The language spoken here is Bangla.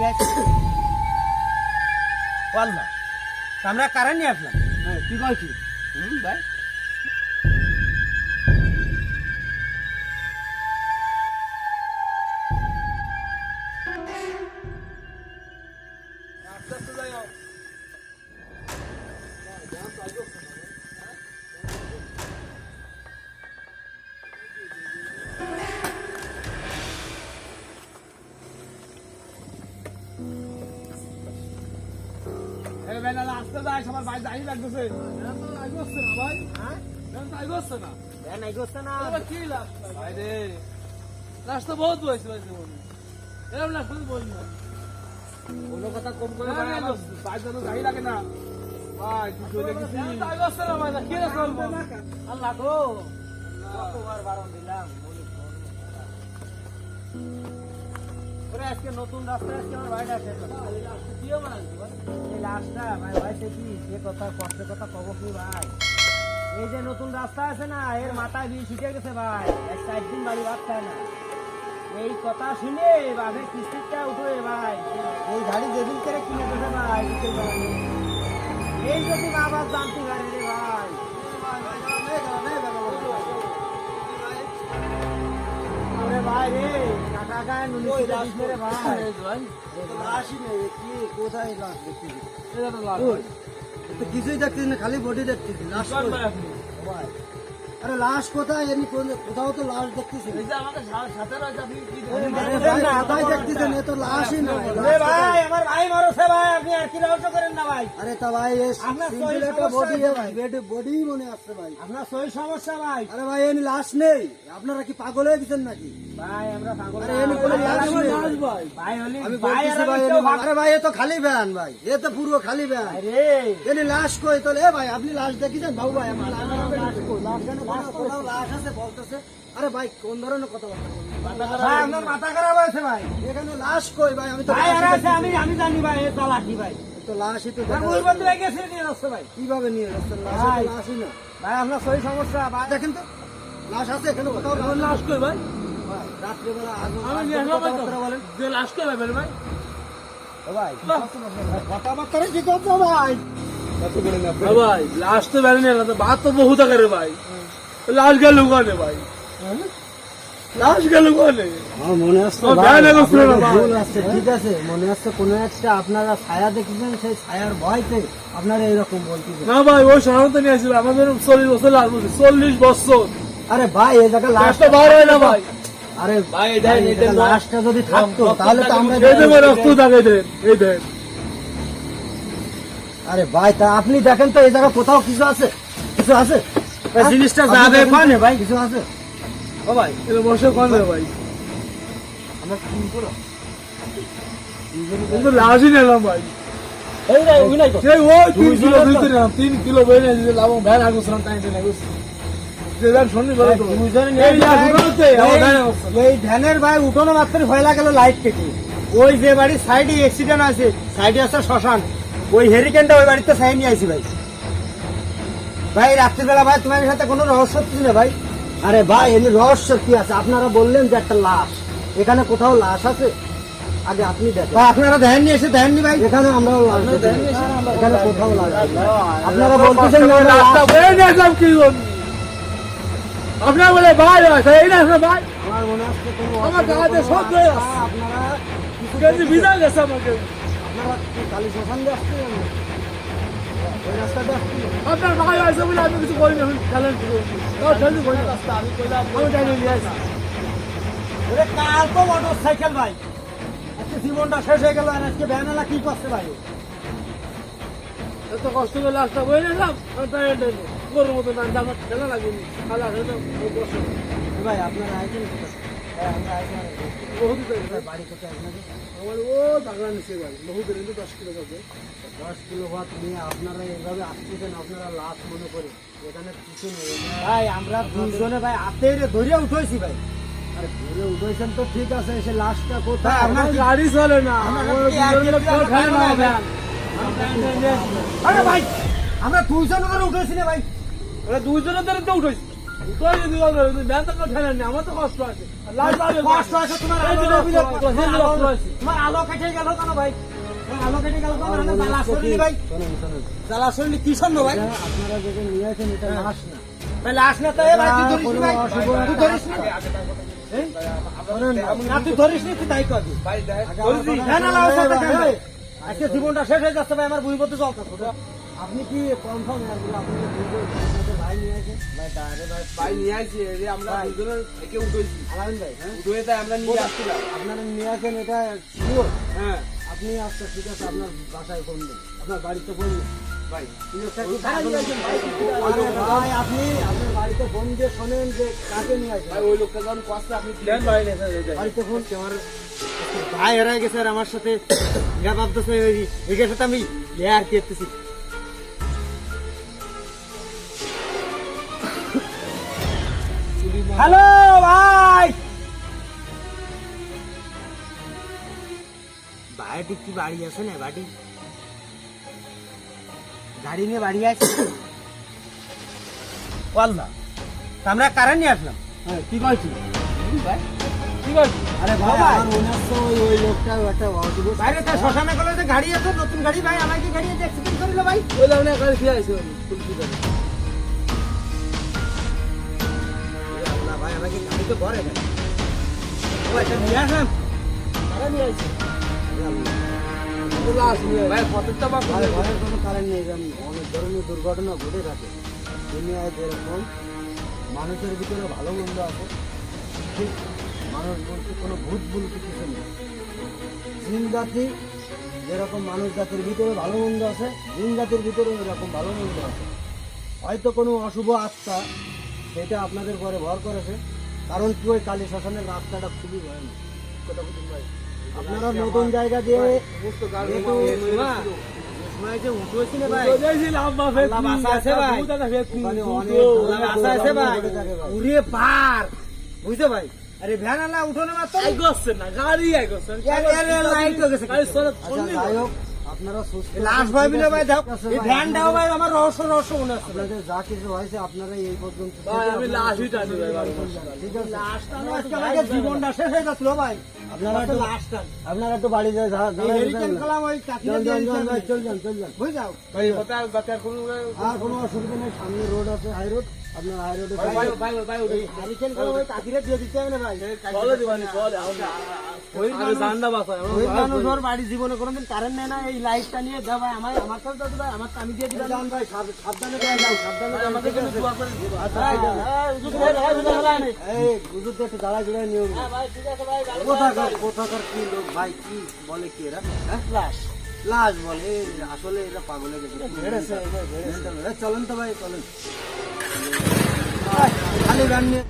গাড়ি আছে। বল না। তা আমরা কারা নিয়ে আসলাম? হ্যাঁ কি কয়েছি হুম ভাই বেলা আসতে যাই সবার ভাই যাই লাগতেছে। আগে না ভাই হ্যাঁ আগে না। ভ্যান না কি লাশ ভাই রে লাশ বহুত বয়স হয়েছে মনে এরকম লাশ বলি না। কোনো কথা কম করে ভাই না, আমার না। ভাই যেন গাড়ি লাগে না। ভাই তুই চলে গেছিস আগে না ভাই কি রে চলবো আল্লাহ গো। কতবার বারণ দিলাম বলি শোন। ওরে আজকে নতুন রাস্তা আজকে আমার ভাইটা আছে দিয়ে বানাচ্ছি লাস্টটা ভাই ভাই, সে সে কথা, কষ্টের কথা কব কি, ভাই? এই যে নতুন রাস্তা আছে না, এর মাথায় বিষ উঠে গেছে, ভাই। এক চার বাড়ি ভাত না। এই কথা শুনে বাপে কিস্তিটা উঠে, ভাই। এই গাড়ি যেদিন করে কিনে দেবে, ভাই। এই যদি মা বাপ জানতে পারে রে, ভাই। ভাই রে কিছুই দেখতেছি না খালি বডি দেখতেছি লাশ। আরে লাশ কোথায়? এমনি কোথাও তো লাশ দেখতেছি কোথায় দেখতেছেন এ তো লাশই না ভাই আমার ভাই মরছে ভাই আপনি আর কি রহস্য করেন না ভাই? আরে তা ভাই আপনার সিম্পল বডি বেডে বডি মনে আসছে ভাই। আপনার সই সমস্যা ভাই। আরে ভাই এনি লাশ নেই। আপনারা কি পাগল হয়ে গেছেন নাকি? তো খালি ভ্যান ভাই। এ তো পুরো খালি ভ্যান এনে লাশ কই তাহলে এ ভাই আপনি লাশ দেখেছেন? বাবু ভাই আমার লাশ আছে বলতেছে। আরে ভাই কোন ধরনের কথা আপনার মাথা খারাপ হয়েছে ভাই। এখানে লাশ কই ভাই? আমি তো আমি আমি জানি ভাই এ চালাকি ভাই। তো লাশই তো ভাই যাচ্ছে। গেছে নিয়ে যাচ্ছে ভাই। কীভাবে নিয়ে ভাই। লাশই না। ভাই আপনার সই সমস্যা দেখেন তো। লাশ আছে এখানে কোথাও? লাশ কই ভাই? ভাই, লাশ লাশ তো বেড়ে নিয়ে ভাত তো ভাই। লাশ গেল ওখানে ভাই। লাশ গেল ওখানে মনে আসছে ঠিক আছে। মনে আসছে কোনো একটা আপনারা ছায়া দেখেছেন? সেই ছায়ার ভয়তে আপনারা এরকম বলতেছেন। না ভাই ওই সাধারণত নিয়ে আসছিল আমাদের চল্লিশ বছর লাশ বলছে চল্লিশ বছর। আরে ভাই এই জায়গায় লাশটা লাশটা বার হয় না ভাই। আরে ভাই, লাশটা যদি থাকতো তাহলে তো আমরা রক্ত থাকে এই দেন আরে ভাই তা আপনি দেখেন তো এই জায়গায় কোথাও কিছু আছে? কিছু আছে? ভাই, জিনিসটা যাবে তো, কোনে ভাই? কিছু আছে? ও ভাই এটা বসে কোন ভাই? আমরা ফোন করো কিন্তু লাশই নিলাম ভাই। এই রে সেই ওই তিন কিলো দিতে নিলাম তিন কিলো দিতে লাভ ভ্যান আগুছিলাম টাইম এই আমার ধ্যানের ভাই উঠোনো মাত্র লাগল লাইট কেটে। ওই যে বাড়ির সাইডে অ্যাক্সিডেন্ট আছে সাইডে আছে শ্মশান। ওই হেরিকেনটা ওই বাড়িতে নিয়ে ভাই। ভাই রাত্রিবেলা ভাই তোমার সাথে কোনো রহস্য ছিল ভাই? আরে ভাই এমনি রহস্য কি আছে? আপনারা বললেন যে একটা লাশ। এখানে কোথাও লাশ আছে? আগে আপনি দেখেন। আপনারা ধ্যান নিয়ে এসে ধ্যান নি ভাই। এখানে আমরাও লাশ এখানে কোথাও লাশ আপনারা বলতেছেন আপনার বলে ভাই আছে এই না আপনার ভাই। আমার মনে আমার অসুবিধা সব হয়ে আছে। আছে। আপনারা কিছু গেছে আমাকে। আপনারা কি কালী শ্মশান দিয়ে আসছিলেন ওই আপনার ভাই আছে বলে আমি কিছু খেলেন আমি জানি কাল তো মোটর সাইকেল ভাই? আজকে জীবনটা শেষ হয়ে গেল আর আজকে ভ্যানেলা কি করছে ভাই? এত কষ্ট করে লাস্টটা বয়ে নিলাম গরুর মতো না আমার খেলা লাগেনি খালা ভাই আপনারা হ্যাঁ। বহুত দিতে বাড়ি কোথায় আপনাদের? আমার ও বাগান নিচে ভাই বহু দিন দশ কিলো দশ কিলো ভাত নিয়ে আপনারা এইভাবে আসতেছেন আপনারা লাশ মনে করে। এখানে কিছু নেই। ভাই আমরা দুজনে ভাই হাতে উঠেছি ভাই। আরে ঘুরে উঠেছেন তো ঠিক আছে সে লাশটা কোথায়? আমার গাড়ি চলে না। আর ভাই আমরা উঠেছি না ভাই। দুইজনের ধরে তো উঠেছি। আমার তো কষ্ট আছে। আর লাশ বাড়বে কষ্ট আছে তোমার আলো। তোমার কেটে গেল কেন ভাই? আপনারা যেটা নিয়ে আসেন এটা লাশ না। লাশ না তুই ধরিস নি? আজকে জীবনটা শেষ হয়ে যাচ্ছে ভাই আমার আপনি কি কনফার্ম হ্যাঁ? উঠে তাই আমরা নিয়ে আসছিলাম। আপনারা নিয়ে আসেন এটা হ্যাঁ, আপনি আচ্ছা ঠিক আছে আপনার বাসায় ফোন দিন। আপনার বাড়িতে ফোন দিন। কি? আরে আপনি আপনার বাড়িতে ফোন দিয়ে শোনেন যে কাকে নিয়ে আসেন। ওই লোকটা যখন কষ্ট আপনি। বাড়িতে ফোন। আমার ভাই হেরাই গেছে আর আমার সাথে। যা ভাবতেছে ওই এর সাথে আমি লেয়ার করতেছি হ্যালো ভাই! ভাইটি কি বাড়ি আছে না বাড়ি? গাড়ি নিয়ে বাড়ি আছে? পাল্লা আমরা কারণ নিয়ে আসলাম। হ্যাঁ কি বলছি ঠিক আছে। আরে ভাই ভাই। আমার মনে হচ্ছে ওই ওই লোকটা একটা অদ্ভুত বাইরে তো শ্মশানে গেলে যে গাড়ি আছে নতুন গাড়ি? ভাই আমাকে গাড়ি আছে অ্যাক্সিডেন্ট করিল ভাই? ওই তুলসী গাড়ি। না ভাই তো নিয়ে আসলাম নিয়ে আসছে। কোনো কারণ নেই অনেক ধরনের দুর্ঘটনা ঘটে থাকে। দুনিয়ায় যেরকম মানুষের ভিতরে ভালো মন্দ আছে ঠিক মানুষ বলতে কোনো ভূত বলতে কিছু নেই। জিন জাতি যেরকম মানুষ জাতির ভিতরে ভালো মন্দ আছে জিন জাতির ভিতরে এরকম ভালো মন্দ আছে। হয়তো কোনো অশুভ আত্মা সেটা আপনাদের পরে ভর করেছে কারণ কি ওই কালী শ্মশানের রাস্তাটা খুবই ভয়ানক আপনারা নতুন জায়গা দিয়ে সমস্ত গাড়ি যেহেতু মা- সময় যে উঠেছি না ভাই তো দেখছিলাম বাপে আল্লাহ কি, বাঁচা আছে একটা ভাই। ভূত একটা ভেতনি, ওখানে দুটো। অনেক আল্লাহ বাসা আছে ভাই ঘটে থাকে ভাই। উড়ে পার বুঝছ ভাই আরে ভ্যান আলা উঠোনে মাত্র গাড়ি গেছে। লাশ ভাই মিলে ভাই দাও। এই ভ্যানটাও ভাই আমার রহস্য রহস্য মনে হচ্ছে আপনাদের যা কিছু হয়েছে আপনারা এই পর্যন্ত ভাই, আমি লাশই টানি ভাই, লাশটা জীবনটা শেষ হয়ে যাচ্ছিল ভাই। আপনারা লাশটা আপনারা একটু বাড়ি যান। চল চল কোনো- আর কোনো অসুবিধা নেই সামনে রোড আছে হাই রোড আপনার হাই রোডে হেরিকেন কলাম ওই কাকিরে দিয়ে দিতে হবে না ভাই বাড়ি জীবনে কোনোদিন কারেন্ট নেয় না এই লাইটটা নিয়ে দাও ভাই আমার আমার কাছে দাও ভাই আমার আমি দিয়ে দিলাম ভাই সাবধানে সাবধানে আমাদের জন্য দোয়া। আচ্ছা, করে তো দাঁড়ায় নিয়ম হ্যাঁ কোথাকার কি লোক? ভাই কি বলে কি এরা? হ্যাঁ? লাশ। লাশ বলে। আসলে এরা পাগলে গেছে। চলেন তো ভাই চলেন। খালি গান নিয়ে